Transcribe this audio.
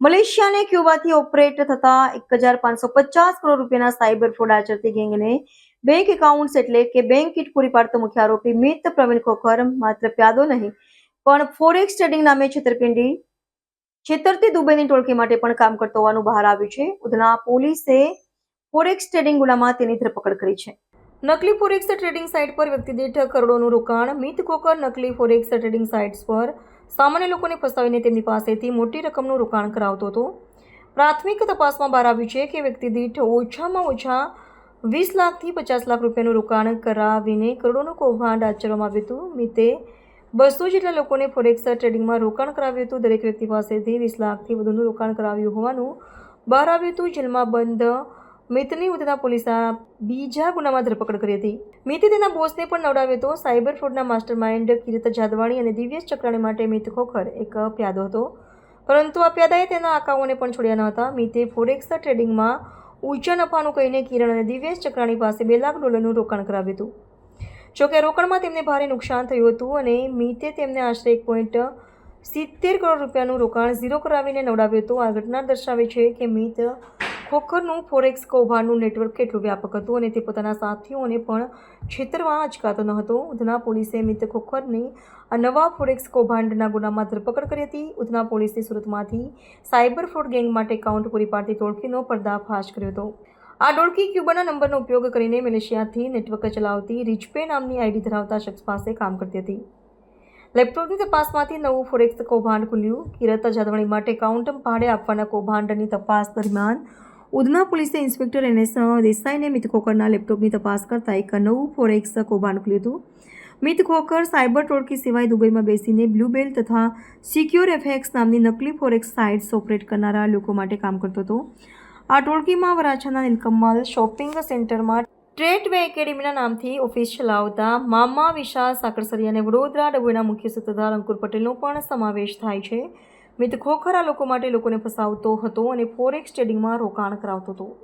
Malaysia અને ક્યુબાથી operate થતા એક હજાર પાંચસો પચાસ કરોડ રૂપિયાના સાયબર ફ્રોડ આચરતી ગેંગને બેંક એકાઉન્ટ્સ એટલે કે બેંક કીટ પૂરી પાડતો મુખ્ય આરોપી મિત પ્રવીણ ખોખર, માત્ર પ્યાદો નહીં, પણ ફોરેક્સ ટ્રેડિંગ નામે છેતરપિંડી, છેતરતી દુબઈની ટોળકી માટે પણ કામ કરતો હોવાનું બહાર આવ્યું છે. ઉધના પોલીસે ફોરેક્સ ટ્રેડિંગ ગુનામાં તેની ધરપકડ કરી છે. નકલી ફોરેક્સ ટ્રેડિંગ સાઇટ પર વ્યક્તિ દીઠ કરોડોનું રોકાણ, મિત ખોખર નકલી ફોરેક્સ ટ્રેડિંગ સાઇટ્સ પર સામાન્ય લોકોને ફસાવીને તેમની પાસેથી મોટી રકમનું રોકાણ કરાવતો હતો. પ્રાથમિક તપાસમાં બહાર આવ્યું છે કે વ્યક્તિ દીઠ ઓછામાં ઓછા વીસ લાખથી પચાસ લાખ રૂપિયાનું રોકાણ કરાવીને કરોડોનું કૌભાંડ આચરવામાં આવ્યું હતું. મિતે બસો જેટલા લોકોને ફોરેક્સ ટ્રેડિંગમાં રોકાણ કરાવ્યું હતું. દરેક વ્યક્તિ પાસેથી વીસ લાખથી વધુનું રોકાણ કરાવ્યું હોવાનું બહાર આવ્યું હતું. જેલમાં બંધ મિતની ઉધના પોલીસે આ બીજા ગુનામાં ધરપકડ કરી હતી. મિતે તેના બોસને પણ નવડાવ્યો હતો. સાયબર ફ્રોડના માસ્ટર માઇન્ડ કિરીત જાદવાણી અને દિવ્યેશ ચક્રાણી માટે મિત ખોખર એક પ્યાદો હતો. પરંતુ આ પ્યાદાએ તેના આકાઓને પણ છોડ્યા ન હતા. મિતે ફોરેક્સ ટ્રેડિંગમાં ઊંચા નફાનું કહીને કિરણ અને દિવ્યેશ ચક્રાણી પાસે બે લાખ ડોલરનું રોકાણ કરાવ્યું હતું. જોકે રોકાણમાં તેમને ભારે નુકસાન થયું હતું અને મિતે તેમને આશરે એક પોઈન્ટ સિત્તેર કરોડ રૂપિયાનું રોકાણ ઝીરો કરાવીને નવડાવ્યું હતું. આ ઘટના દર્શાવે છે કે મીત ખોખરનું ફોરેક્સ કૌભાંડનું નેટવર્ક કેટલું વ્યાપક હતું અને તે પોતાના સાથીઓને પણ છેતરવા અચકાતો ન હતો. ઉધના પોલીસે મિત ખોખરની આ નવા ફોરેક્સ કૌભાંડના ગુનામાં ધરપકડ કરી હતી. ઉધના પોલીસે સુરતમાંથી સાયબર ફ્રોડ ગેંગ માટે એકાઉન્ટ પૂરી પાડતી ટોળકીનો પર્દાફાશ કર્યો હતો. આ ડોળકી ક્યુબાના નંબરનો ઉપયોગ કરીને મલેશિયાથી નેટવર્ક ચલાવતી રિચપે નામની આઈડી ધરાવતા શખ્સ પાસે કામ કરતી હતી. લેપટોપની તપાસમાંથી નવું ફોરેક્સ કૌભાંડ ખુલ્યું. કિરત જાદવણી માટે કાઉન્ટમ ભાડે આપવાના કૌભાંડની તપાસ દરમિયાન ઉધના પોલીસે ઇન્સ્પેક્ટર એન એસ દેસાઈને મિત ખોકરના લેપટોપની તપાસ કરતા એક નવું ફોરેક્સ કૌભાંડ ખુલ્યું હતું. મિત ખોકર સાયબર ટોળકી સિવાય દુબઈમાં બેસીને બ્લુબેલ તથા સિક્યોર એફએક્સ નામની નકલી ફોરેક્સ સાઇટ્સ ઓપરેટ કરનારા લોકો માટે કામ કરતો હતો. આ ટોળકીમાં વરાછાના નીલકમલ શોપિંગ સેન્ટરમાં ટ્રેડ વે એકેડેમીના નામથી ઓફિસ ચલાવતા મામા વિશાલ સાકરસરી અને વડોદરા ડબોના મુખ્ય સત્તાધાર અંકુર પટેલનો પણ સમાવેશ થાય છે. મિત ખોખરા લોકો માટે લોકોને ફસાવતો હતો અને ફોરેક્સ ટ્રેડિંગમાં રોકાણ કરાવતો હતો.